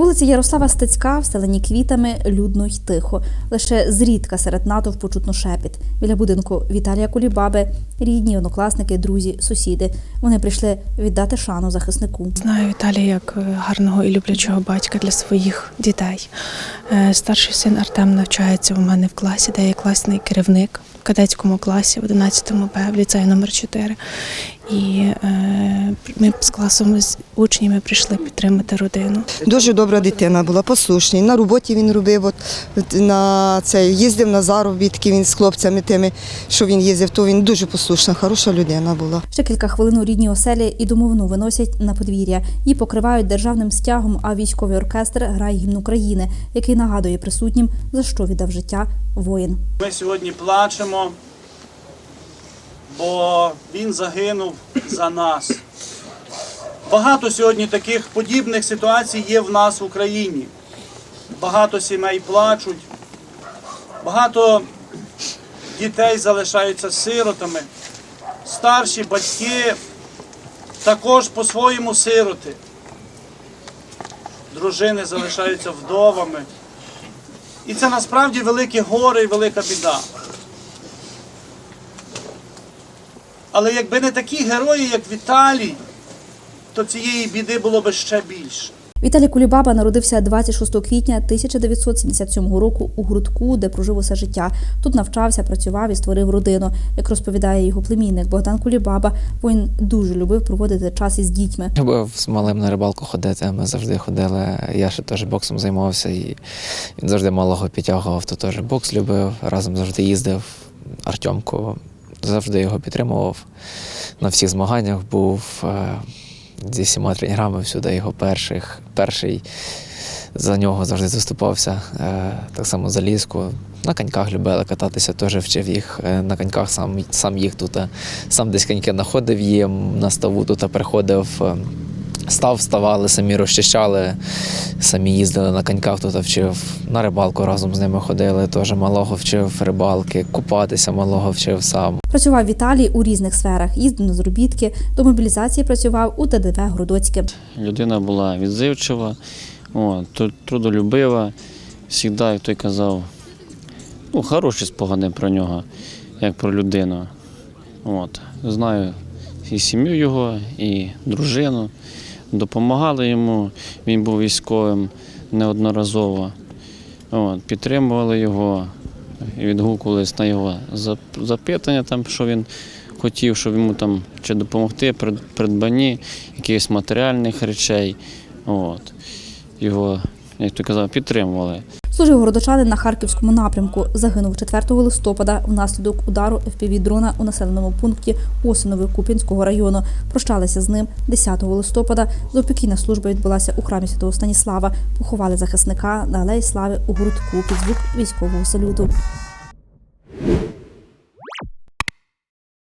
На вулиці Ярослава Стецька, вселені квітами, людно й тихо. Лише зрідка серед натовпу чутно шепіт. Біля будинку Віталія Кулібаби, рідні, однокласники, друзі, сусіди. Вони прийшли віддати шану захиснику. Знаю Віталія як е, гарного і люблячого батька для своїх дітей. Е, Старший син Артем навчається у мене в класі, де я класний керівник кадетському класі в 11 Б в ліцеї номер 4. І е, ми з класом з учнями прийшли підтримати родину. Дуже добра дитина була, послушний. На роботі він робив, от, на це, їздив на заробітки він з хлопцями тими, що він їздив, то він дуже послушна, хороша людина була. Ще кілька хвилин у рідній оселі і домовину виносять на подвір'я. Її покривають державним стягом, а військовий оркестр грає гімн України, який нагадує присутнім, за що віддав життя воїн. Ми сьогодні плачемо, бо він загинув за нас. Багато сьогодні таких подібних ситуацій є в нас в Україні. Багато сімей плачуть, багато дітей залишаються сиротами, старші батьки також по-своєму сироти. Дружини залишаються вдовами. І це насправді велике горе і велика біда. Але якби не такі герої, як Віталій, то цієї біди було би ще більше. Віталій Кулібаба народився 26 квітня 1977 року у Грудку, де прожив усе життя. Тут навчався, працював і створив родину. Як розповідає його племінник Богдан Кулібаба, воїн дуже любив проводити час із дітьми. Любив з малим на рибалку ходити. Ми завжди ходили. Я ще теж боксом займався, і він завжди малого підтягував, то теж бокс любив. Разом завжди їздив. Артемко завжди його підтримував. На всіх змаганнях був е, зі всіма тренерами, всюди його перших, перший за нього завжди заступався. Е, Так само за ліску. На коньках любили кататися, теж вчив їх е, на коньках, сам, сам їх тут, сам десь коньки знаходив їм, на ставу тут приходив. Став, вставали, самі розчищали, самі їздили на коньках, тут вчив. На рибалку разом з ними ходили, теж малого вчив рибалки, купатися малого вчив сам. Працював Віталій у різних сферах, їздив на заробітки, до мобілізації працював у ТДВ Городоцьке. Людина була відзивчива, трудолюбива, завжди, як той казав, ну, хороші спогади про нього, як про людину. От. Знаю і сім'ю його, і дружину. Допомагали йому, він був військовим неодноразово. От, підтримували його, відгукувались на його запитання, там, що він хотів, щоб йому там чи допомогти при придбанні якихось матеріальних речей. От. Його, як ти казав, підтримували. Служив городочанин на харківському напрямку. Загинув 4 листопада внаслідок удару FPV-дрона у населеному пункті Осинове Купінського району. Прощалися з ним 10 листопада. Заопікійна служба відбулася у храмі Святого Станіслава. Поховали захисника на алеї слави у гуртку під звук військового салюту.